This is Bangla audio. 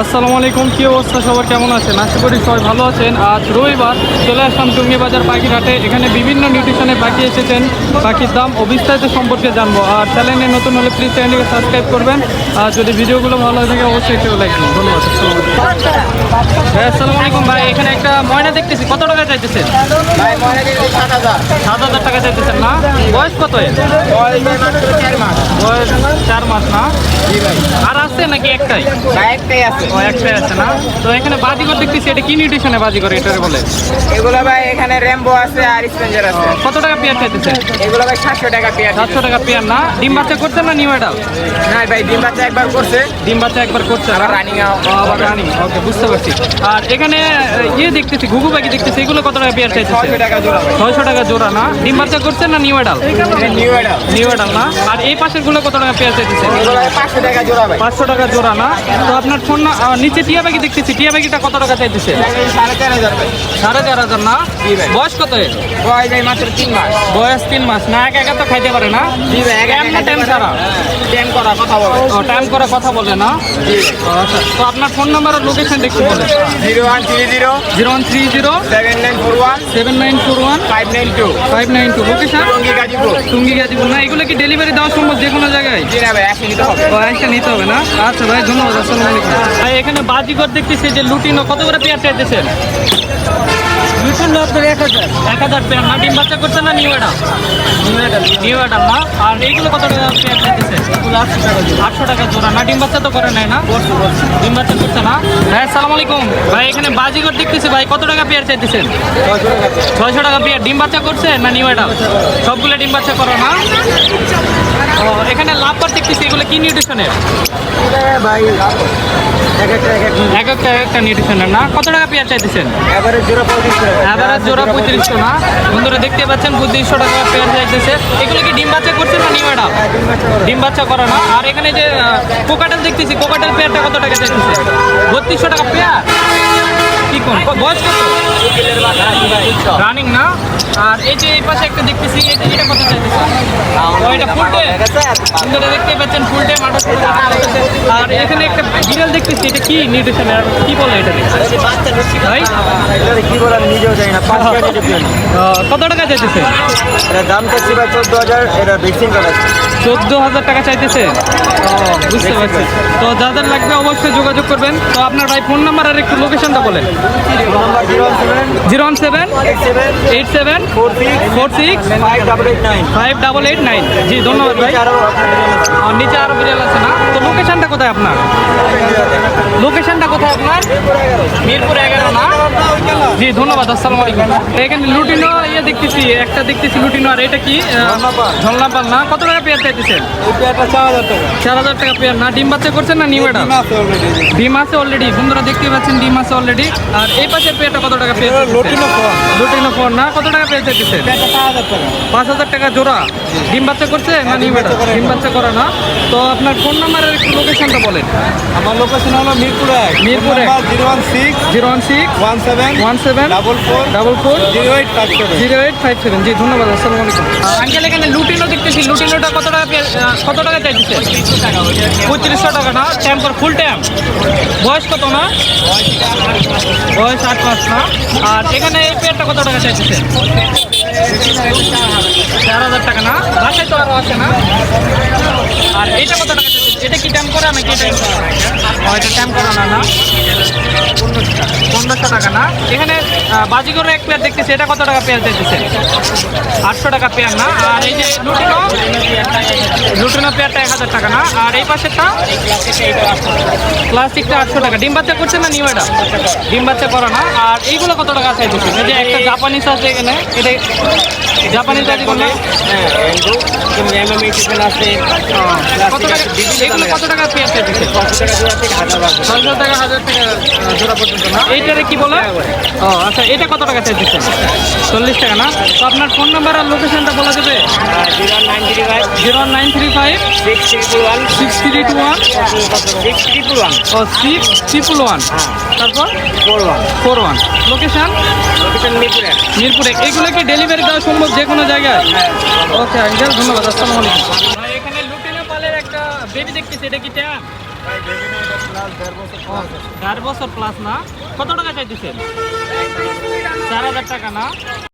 আসসালামু আলাইকুম কী অবস্থা? সবার কেমন আছেন? আশা করি সবাই ভালো আছেন। আজ রবিবার চলে আসলাম টুঙ্গি বাজার পাখির হাটে এখানে বিভিন্ন নিউট্রিশনে পাখি এসেছেন। পাখির দাম ও বিস্তারিত সম্পর্কে জানব। আর চ্যানেলে নতুন হলে প্লিজ চ্যানেলকে সাবস্ক্রাইব করবেন। আর যদি ভিডিওগুলো ভালো হয়ে থাকে অবশ্যই একটু লাইক দিন ধন্যবাদ। আসসালামু আলাইকুম হ্যাঁ আসসালামু আলাইকুম ভাই। এখানে একটা ময়না দেখতেছি। কত টাকা চাইতেছেন? সাত হাজার। টাকা চাইতেছেন না? বয়স কত বয়স চার মাস। না? আর আছে নাকি একটাই? একটাই আছে। ও একটাই আছে না? তো এখানে বাজিগর দেখতেছি এটা কি নিউট্রিশনে বাজিগর এটারে বলে? এগুলো ভাই এখানে র্যাম্বো আছে আর স্পেঞ্জার আছে। কত টাকা পেয়ার এগুলো ভাই সাতশো টাকা পেয়ার সাতশো টাকা পেয়ার না? ডিম বাচ্চা করছেন না নিউ না ভাই ডিম বাচ্চা একবার করছে। ডিম বাচ্চা একবার করছে আবার রানিং আবার রানিং ওকে বুঝতে পারছি। আর এখানে ইয়ে দেখতেছি ঘুঘু পাখি দেখতেছি এগুলো কত টাকা পেয়ার চাইতেছে ছয়শো টাকা জোড়া ছয়শো টাকা জোড়া না? ডিম বাচ্চা করছেন না নিউ এডাল নিউ এডাল না? আর এই পাশেরগুলো কত টাকা পেয়ার ভাই পাঁচশো টাকা জোড়া পাঁচশো টাকা জোড়া না? তো আপনার ফোন না নিচে টিয়া পাখি দেখতেছি। টিয়া পাখিটা কত টাকা চাইতেছে? সাড়ে চার হাজার না? বয়স কত? বয়স মাত্র তিন মাস। বয়স তিন মাস। না একা একা তো খাইতে পারে না? টাইম করা কথা বলে। টাইম করে কথা বলে না? আচ্ছা। তো আপনার ফোন নাম্বার আর লোকেশন দেখতে বলে zero one three zero. Zero one three zero seven nine four one. Seven nine four one. Five nine two. Five nine two. Location Tongi Gazipur. Tongi Gazipur. না এগুলো কি ডেলিভারি দেওয়া সম্ভব যে কোনো জায়গায়? জি না ভাই একশো নিতে হবে। নিতে হবে না? আচ্ছা ভাই ধন্যবাদ। আসসালামু আলাইকুম। ভাই এখানে বাজিগর দেখতেছি যে লুটিনো কত করে পেয়ার চাইতেছেন লুটিনো আপনার এক হাজার। এক হাজার পেয়ার না? ডিম বাচ্চা করছে না নিউ এডাল নিউ এডাল নিউ এডাল না? আর এইগুলো কত টাকা পেয়ার চাইতেছে আটশো টাকা জোড়া। না? ডিম বাচ্চা তো করে নাই না? ডিম বাচ্চা করছে না? হ্যাঁ আসসালামু আলাইকুম। ভাই এখানে দেখতেছি ভাই কত টাকা পেয়ার চাইতেছেন ছয়শো টাকা। পেয়ার ডিম বাচ্চা করছে না নিউ এডাল সবগুলো ডিম বাচ্চা করো না? এগুলো কি নিউট্রিশনের ভাই এক একটা এক এক এক একটা এক একটা নিউট্রিশনের না? কত টাকা পেয়ার চাইতেছেন? এবারে জোড়া পঁয়ত্রিশশো না? বন্ধুরা দেখতে পাচ্ছেন পঁয়ত্রিশশো টাকা পেয়ার চাইতেছে। এগুলো কি ডিম বাচ্চা করছে না নিউ এটা ডিম বাচ্চা করে। না? আর এখানে যে কোকাটেল দেখতেছি কোকাটেল পেয়ারটা কত টাকা চাইতেছে? বত্রিশশো টাকা পেয়ার কি কোন? বয়স কত? রানিং না? আর এই যে এই পাশে একটা দেখতেছি এটা কত চাইতেছে। এটা ফুল ডে দেখতে পাচ্ছেন ফুল ডে মাঠে আর এখানে একটা বিড়াল দেখতেছি এটা কি নিউট্রিশন কি বলে এটা ভাই? কি বলে আমি নিজেও জানি না কত টাকা চাইতেছে? এটা দাম চাচ্ছি ভাই চোদ্দ হাজার এটা ভ্যাকসিন চোদ্দ হাজার টাকা চাইতেছে? ও, বুঝতে পারছি। তো যাদের লাগবে অবশ্যই যোগাযোগ করবেন। তো আপনার ভাই ফোন নাম্বার আর একটু লোকেশনটা বলেন। Zero one seven eight seven four six five double eight nine. জি ধন্যবাদ ভাই। আর নিচে আরও বিড়াল আছে না? তো লোকেশনটা কোথায় আপনার? লোকেশনটা কোথায় আপনার? মিরপুর এগারো না? জি ধন্যবাদ আসসালামু আলাইকুম। এখানে লুটিনো ইয়ে দেখতেছি একটা দেখতেছি লুটিনো আর এটা কি। ঝলনাপাল না? কত টাকা পেয়ার চাইতেছেন? চার হাজার টাকা। পেয়ার না ডিম বাচ্চা করছেন না নিউ এটা আছে ডিম আছে অলরেডি বন্ধুরা দেখতে পাচ্ছেন ডিম আছে অলরেডি আর এই পাশের পেয়ারটা কত টাকা পেয়ার লটিনো ফোন। লুটিনো ফোন না? কত টাকা পেয়ার চাইতেছে পেয়ারটা চার হাজার টাকা। পাঁচ হাজার টাকা জোড়া? ডিম বাচ্চা করছে? না নিউ এটা ডিম বাচ্চা করে। না। তো আপনার ফোন নাম্বারের একটু লোকেশনটা বলেন। আমার লোকেশন হলো মিরপুর এক। মিরপুর এক। Zero one six zero one six one seven one seven double four double four zero eight five seven zero eight five seven জি ধন্যবাদ আসসালামু আলাইকুম। আঙ্কেল এখানে লুটিনো দেখতেছি। লুটিনোটা কত টাকা কত টাকা চাইতেছে? পঁয়ত্রিশশো টাকা না? ট্যাম্পার ফুল ট্যাম্প বয়স কত না? বয়স আট মাস না? আর এখানে এই পেয়ারটা কত টাকা চাইতেছে? চার হাজার টাকা না? বাসায় তো আরও আছে না আর এইটা কত টাকা এটা কি ট্যাম্প করা নাকি এটা এটা ট্যাম্প করা না না? পনেরোশো টাকা না? এখানে বাজিগরের এক পেয়ার দেখতেছি, এটা কত টাকা পেয়ার চাইতেছে? আটশো টাকা পেয়ার না? আর এই যে লুটিনো লুটিনো পেয়ারটা এক হাজার টাকা না? আর এই পাশেরটা? প্লাস্টিকটা আটশো টাকা। ডিম বাচ্চা করছে না নিউ এটা? ডিম বাচ্চা করা না? আর এইগুলো কত টাকা চাইতেছে? এই যে একটা জাপানিজ আছে এখানে, এটা জাপানিজ আছে কোনো কত টাকা এগুলো কত টাকা পেয়ার চাইতেছে ছয়শো টাকা হাজার টাকা আহ, জোড়া পর্যন্ত না এইটারে কি বলে ও আচ্ছা এটা কত টাকা চাইতেছে চল্লিশ টাকা না তো আপনার ফোন নাম্বার আর লোকেশনটা বলা যাবে zero nine three five zero nine three five six triple one six three two one six one o six triple one তারপর? Four one four one location location Mirpur. মিরপুরে। এগুলো কি ডেলিভারি দেওয়া সম্ভব যে কোনো জায়গায়? ওকে আঙ্কেল ধন্যবাদ আসসালামু আলাইকুম। ভাই এখানে লুটিনো পালের একটা বেবি দেখতেছি এটা কি ট্যাম চার বছর প্লাস না? কত টাকা চাইতেছেন? চার হাজার টাকা না?